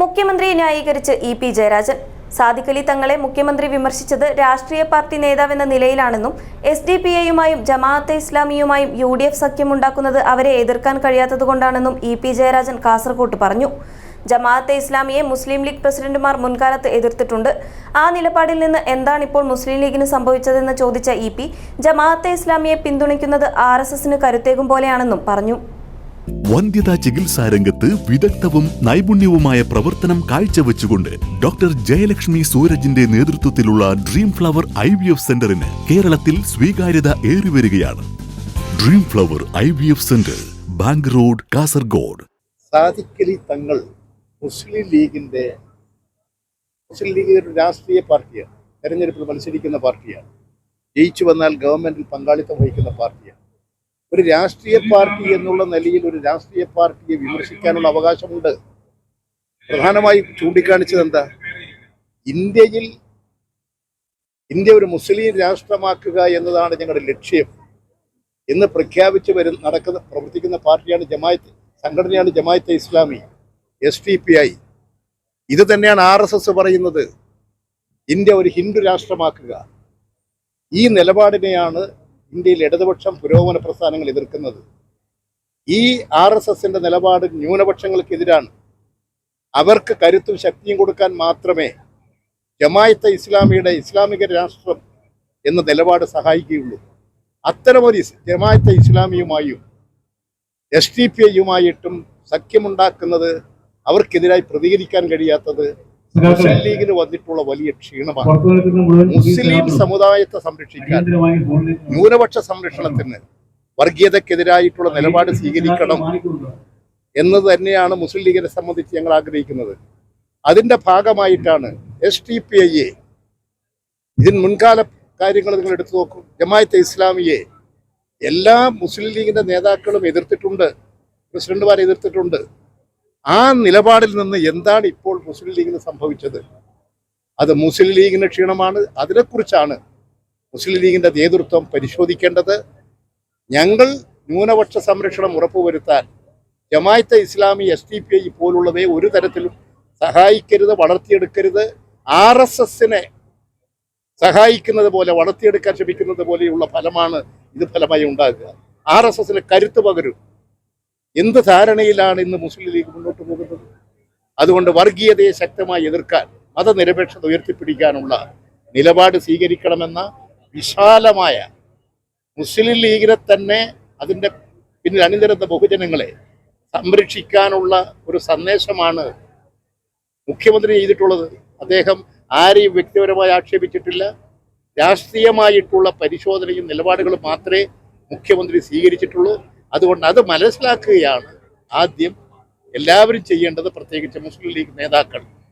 മുഖ്യമന്ത്രിയെ ന്യായീകരിച്ച് E P Jayarajan. Sadiqali തങ്ങളെ മുഖ്യമന്ത്രി വിമർശിച്ചത് രാഷ്ട്രീയ പാർട്ടി നേതാവെന്ന നിലയിലാണെന്നും എസ് ഡി പി എയുമായും ജമാഅത്തെ ഇസ്ലാമിയുമായും യു ഡി എഫ് സഖ്യമുണ്ടാക്കുന്നത് അവരെ എതിർക്കാൻ കഴിയാത്തതുകൊണ്ടാണെന്നും ഇ പി ജയരാജൻ കാസർകോട്ട് പറഞ്ഞു. ജമാഅത്തെ ഇസ്ലാമിയെ മുസ്ലിം ലീഗ് പ്രസിഡന്റുമാർ മുൻകാലത്ത് എതിർത്തിട്ടുണ്ട്. ആ നിലപാടിൽ നിന്ന് എന്താണ് ഇപ്പോൾ മുസ്ലിം ലീഗിന് സംഭവിച്ചതെന്ന് ചോദിച്ച ഇ പി ജമാഅത്തെ ഇസ്ലാമിയെ പിന്തുണയ്ക്കുന്നത് ആർ എസ് എസിന് കരുത്തേകും പോലെയാണെന്നും പറഞ്ഞു. വന്ധ്യതാ ചികിത്സാ രംഗത്ത് വിദഗ്ധവും നൈപുണ്യവുമായ പ്രവർത്തനം കാഴ്ചവെച്ചുകൊണ്ട് ഡോക്ടർ ജയലക്ഷ്മി സൂരജിന്റെ നേതൃത്വത്തിലുള്ള dream flower I V F സെന്ററിന് കേരളത്തിൽ സ്വീകാര്യത ഏറിവരികയാണ്. Dream flower I V F centre bank road Kasaragod. Sadiqali Thangal Muslim ലീഗിന്റെ മുസ്ലിം ലീഗ് ഒരു രാഷ്ട്രീയ പാർട്ടിയാണ് തെരഞ്ഞെടുപ്പിൽ മത്സരിക്കുന്ന പാർട്ടിയാണ് ജയിച്ചു വന്നാൽ ഗവൺമെന്റിൽ പങ്കാളിത്തം വഹിക്കുന്ന പാർട്ടിയാണ്. ഒരു രാഷ്ട്രീയ പാർട്ടി എന്നുള്ള നിലയിൽ ഒരു രാഷ്ട്രീയ പാർട്ടിയെ വിമർശിക്കാനുള്ള അവകാശമുണ്ട്. പ്രധാനമായി ചൂണ്ടിക്കാണിച്ചത് എന്താ? ഇന്ത്യയിൽ ഇന്ത്യ ഒരു മുസ്ലിം രാഷ്ട്രമാക്കുക എന്നതാണ് ഞങ്ങളുടെ ലക്ഷ്യം. എന്ന് പ്രഖ്യാപിച്ച് വരും നടക്കുന്ന പ്രവർത്തിക്കുന്ന പാർട്ടിയാണ് ജമായത്ത് സംഘടനയാണ് Jamaat Islami S T P I ഇത് തന്നെയാണ് ആർ എസ് എസ് പറയുന്നത്. ഇന്ത്യ ഒരു ഹിന്ദു രാഷ്ട്രമാക്കുക. ഈ നിലപാടിനെയാണ് ഇന്ത്യയിൽ ഇടതുപക്ഷം പുരോഗമന പ്രസ്ഥാനങ്ങൾ എതിർക്കുന്നത്. ഈ ആർ എസ് എസിന്റെ നിലപാട് ന്യൂനപക്ഷങ്ങൾക്കെതിരാണ്. അവർക്ക് കരുത്തും ശക്തിയും കൊടുക്കാൻ മാത്രമേ ജമായത്തെ ഇസ്ലാമിയുടെ ഇസ്ലാമിക രാഷ്ട്രം എന്ന നിലപാട് സഹായിക്കുകയുള്ളൂ. അത്തരമൊരു ജമായത്തെ ഇസ്ലാമിയുമായും എസ് ടി പി ഐയുമായിട്ടും സഖ്യമുണ്ടാക്കുന്നത് അവർക്കെതിരായി പ്രതികരിക്കാൻ കഴിയാത്തത് മുസ്ലിം ലീഗിന് വന്നിട്ടുള്ള വലിയ ക്ഷീണമാണ്. മുസ്ലിം സമുദായത്തെ സംരക്ഷിക്കാൻ ന്യൂനപക്ഷ സംരക്ഷണത്തിന് വർഗീയതക്കെതിരായിട്ടുള്ള നിലപാട് സ്വീകരിക്കണം എന്നത് തന്നെയാണ് മുസ്ലിം ലീഗിനെ സംബന്ധിച്ച് ഞങ്ങൾ ആഗ്രഹിക്കുന്നത്. അതിന്റെ ഭാഗമായിട്ടാണ് എസ് ടി പി എ ഇതിന് മുൻകാല കാര്യങ്ങൾ നിങ്ങൾ എടുത്തു നോക്കും. ജമായത്തെ ഇസ്ലാമിയെ എല്ലാ മുസ്ലിം ലീഗിന്റെ നേതാക്കളും എതിർത്തിട്ടുണ്ട്. പ്രസിഡന്റുമാരെ എതിർത്തിട്ടുണ്ട്. ആ നിലപാടിൽ നിന്ന് എന്താണ് ഇപ്പോൾ മുസ്ലിം ലീഗിന് സംഭവിച്ചത്? അത് മുസ്ലിം ലീഗിന്റെ ക്ഷീണമാണ്. അതിനെക്കുറിച്ചാണ് മുസ്ലിം ലീഗിന്റെ നേതൃത്വം പരിശോധിക്കേണ്ടത്. ഞങ്ങൾ ന്യൂനപക്ഷ സംരക്ഷണം ഉറപ്പുവരുത്താൻ Jamaat Islami S T P I പോലുള്ളവയെ ഒരു തരത്തിലും സഹായിക്കരുത് വളർത്തിയെടുക്കരുത്. ആർ എസ് എസിനെ സഹായിക്കുന്നത് പോലെ വളർത്തിയെടുക്കാൻ ശ്രമിക്കുന്നത് പോലെയുള്ള ഫലമാണ് ഇത് ഫലമായി ഉണ്ടാകുക. ആർ എസ് എസിന് കരുത്ത് പകരും. എന്ത് ധാരണയിലാണ് ഇന്ന് മുസ്ലിം ലീഗ് മുന്നോട്ട് അതുകൊണ്ട് വർഗീയതയെ ശക്തമായി എതിർക്കാൻ മതനിരപേക്ഷത ഉയർത്തിപ്പിടിക്കാനുള്ള നിലപാട് സ്വീകരിക്കണമെന്ന വിശാലമായ മുസ്ലിം ലീഗിനെ തന്നെ അതിന്റെ പിന്നിൽ അണിനിരുന്ന ബഹുജനങ്ങളെ സംരക്ഷിക്കാനുള്ള ഒരു സന്ദേശമാണ് മുഖ്യമന്ത്രി ചെയ്തിട്ടുള്ളത്. അദ്ദേഹം ആരെയും വ്യക്തിപരമായി ആക്ഷേപിച്ചിട്ടില്ല. രാഷ്ട്രീയമായിട്ടുള്ള പരിശോധനയും നിലപാടുകളും മാത്രമേ മുഖ്യമന്ത്രി സ്വീകരിച്ചിട്ടുള്ളൂ. അതുകൊണ്ട് അത് മനസ്സിലാക്കുകയാണ് ആദ്യം എല്ലാവരും ചെയ്യേണ്ടത് പ്രത്യേകിച്ച് മുസ്ലിം ലീഗ് നേതാക്കൾ